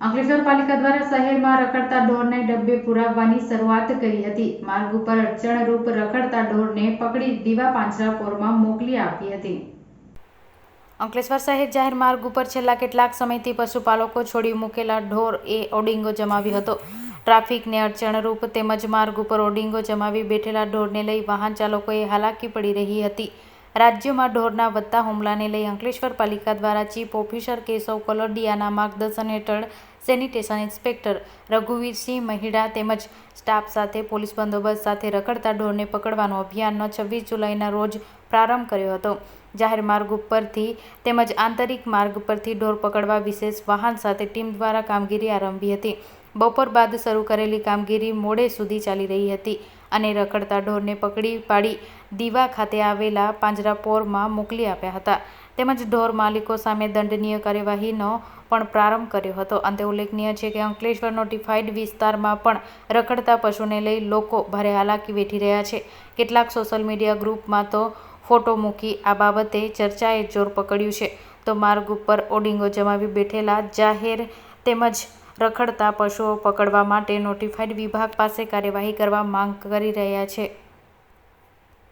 અંકલેશ્વર પાલિકા દ્વારા શહેરમાં રખડતા ઢોરને ડબ્બે પુરાવવાની શરૂઆત કરી હતી. માર્ગ ઉપર અડચણરૂપ રખડતા ઢોરને પકડી દીવા પાંજરાપોરમાં મોકલી આપી હતી. અંકલેશ્વર શહેર જાહેર માર્ગ ઉપર છેલ્લા કેટલાક સમયથી પશુપાલકો છોડી મૂકેલા ઢોર એ ઓડિંગો જમાવ્યો હતો. ટ્રાફિકને અડચણરૂપ તેમજ માર્ગ ઉપર ઓડિંગો જમાવી બેઠેલા ઢોરને લઈ વાહન ચાલકોએ હાલાકી પડી રહી હતી. રાજ્યમાં ઢોરના વધતા હુમલાને લઈ અંકલેશ્વર પાલિકા દ્વારા ચીફ ઓફિસર કેશવ કલોડિયાના માર્ગદર્શન હેઠળ સેનિટેશન ઇન્સ્પેક્ટર રઘુવીરસિંહ મહિડા તેમજ સ્ટાફ સાથે પોલીસ બંદોબસ્ત સાથે રખડતા ઢોરને પકડવાનો અભિયાનનો છવ્વીસ જુલાઈના રોજ પ્રારંભ કર્યો હતો. જાહેર માર્ગ ઉપરથી તેમજ આંતરિક માર્ગ પરથી ઢોર પકડવા વિશેષ વાહન સાથે ટીમ દ્વારા કામગીરી આરંભી હતી. બપોર બાદ શરૂ કરેલી કામગીરી મોડે સુધી ચાલી રહી હતી અને રખડતા ઢોરને પકડી પાડી દીવા ખાતે આવેલા પાંજરાપોરમાં મોકલી આપ્યા હતા. તેમજ ઢોર માલિકો સામે દંડનીય કાર્યવાહીનો પણ પ્રારંભ કર્યો હતો. અંતે ઉલ્લેખનીય છે કે અંકલેશ્વર નોટિફાઈડ વિસ્તારમાં પણ રખડતા પશુને લઈ લોકો ભારે હાલાકી વેઠી રહ્યા છે. કેટલાક સોશિયલ મીડિયા ગ્રુપમાં તો ફોટો મૂકી આ બાબતે ચર્ચાએ જોર પકડ્યું છે. તો માર્ગ ઉપર ઓડિંગો જમાવી બેઠેલા જાહેર તેમજ રખડતા પશુઓ પકડવા માટે નોટિફાઈડ વિભાગ પાસે કાર્યવાહી કરવા માંગ કરી રહ્યા છે.